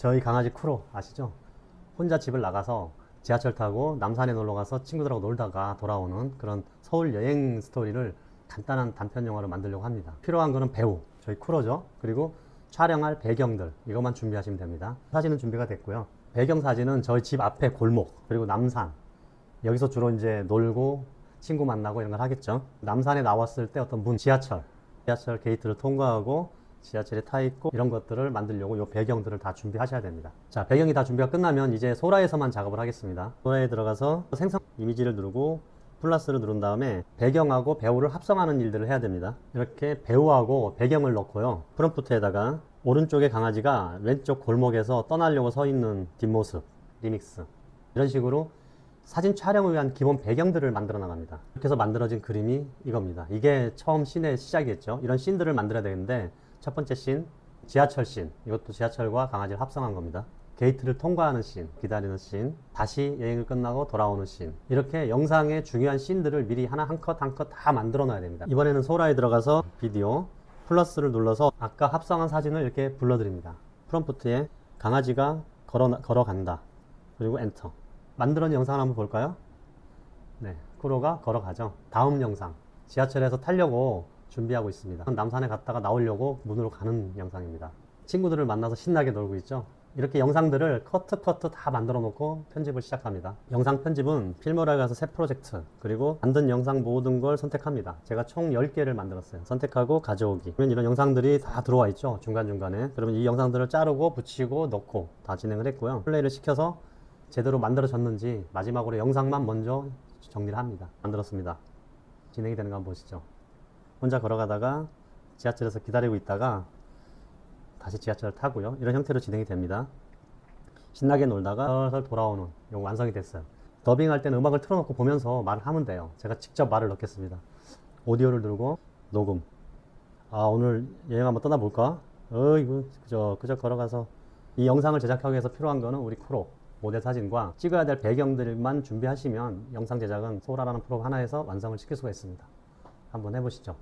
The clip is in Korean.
저희 강아지 쿠로 아시죠? 혼자 집을 나가서 지하철 타고 남산에 놀러 가서 친구들하고 놀다가 돌아오는 그런 서울 여행 스토리를 간단한 단편 영화로 만들려고 합니다. 필요한 거는 배우, 저희 쿠로죠. 그리고 촬영할 배경들 이것만 준비하시면 됩니다. 사진은 준비가 됐고요. 배경 사진은 저희 집 앞에 골목 그리고 남산 여기서 주로 이제 놀고 친구 만나고 이런 걸 하겠죠. 남산에 나왔을 때 어떤 문 지하철 지하철 게이트를 통과하고 지하철에 타 있고 이런 것들을 만들려고 이 배경들을 다 준비하셔야 됩니다. 자, 배경이 다 준비가 끝나면 이제 소라에서만 작업을 하겠습니다. 소라에 들어가서 생성 이미지를 누르고 플러스를 누른 다음에 배경하고 배우를 합성하는 일들을 해야 됩니다. 이렇게 배우하고 배경을 넣고요. 프롬프트에다가 오른쪽에 강아지가 왼쪽 골목에서 떠나려고 서 있는 뒷모습, 리믹스. 이런 식으로 사진 촬영을 위한 기본 배경들을 만들어 나갑니다. 이렇게 해서 만들어진 그림이 이겁니다. 이게 처음 씬의 시작이었죠. 이런 씬들을 만들어야 되는데 첫 번째 씬, 지하철 씬. 이것도 지하철과 강아지를 합성한 겁니다. 게이트를 통과하는 씬, 기다리는 씬, 다시 여행을 끝나고 돌아오는 씬. 이렇게 영상의 중요한 씬들을 미리 하나 한 컷 한 컷 다 만들어 놔야 됩니다. 이번에는 소라에 들어가서 비디오, 플러스를 눌러서 아까 합성한 사진을 이렇게 불러드립니다. 프롬프트에 강아지가 걸어, 걸어간다. 그리고 엔터. 만들어낸 영상을 한번 볼까요? 네, 쿠로가 걸어가죠. 다음 영상. 지하철에서 타려고 준비하고 있습니다. 남산에 갔다가 나오려고 문으로 가는 영상입니다. 친구들을 만나서 신나게 놀고 있죠. 이렇게 영상들을 커트 커트 다 만들어 놓고 편집을 시작합니다. 영상 편집은 필모라에 가서 새 프로젝트 그리고 만든 영상 모든 걸 선택합니다. 제가 총 10개를 만들었어요. 선택하고 가져오기. 그러면 이런 영상들이 다 들어와 있죠. 중간중간에. 그러면 이 영상들을 자르고 붙이고 넣고 다 진행을 했고요. 플레이를 시켜서 제대로 만들어졌는지 마지막으로 영상만 먼저 정리를 합니다. 만들었습니다. 진행이 되는 거 한번 보시죠. 혼자 걸어가다가 지하철에서 기다리고 있다가 다시 지하철을 타고요. 이런 형태로 진행이 됩니다. 신나게 놀다가 슬슬 돌아오는 요 완성이 됐어요. 더빙할 때는 음악을 틀어놓고 보면서 말을 하면 돼요. 제가 직접 말을 넣겠습니다. 오디오를 누르고 녹음. 아 오늘 여행 한번 떠나볼까? 어이구 그저 그저 걸어가서 이 영상을 제작하기 위해서 필요한 거는 우리 쿠로 모델 사진과 찍어야 될 배경들만 준비하시면 영상 제작은 소라라는 프로 하나에서 완성을 시킬 수가 있습니다. 한번 해보시죠.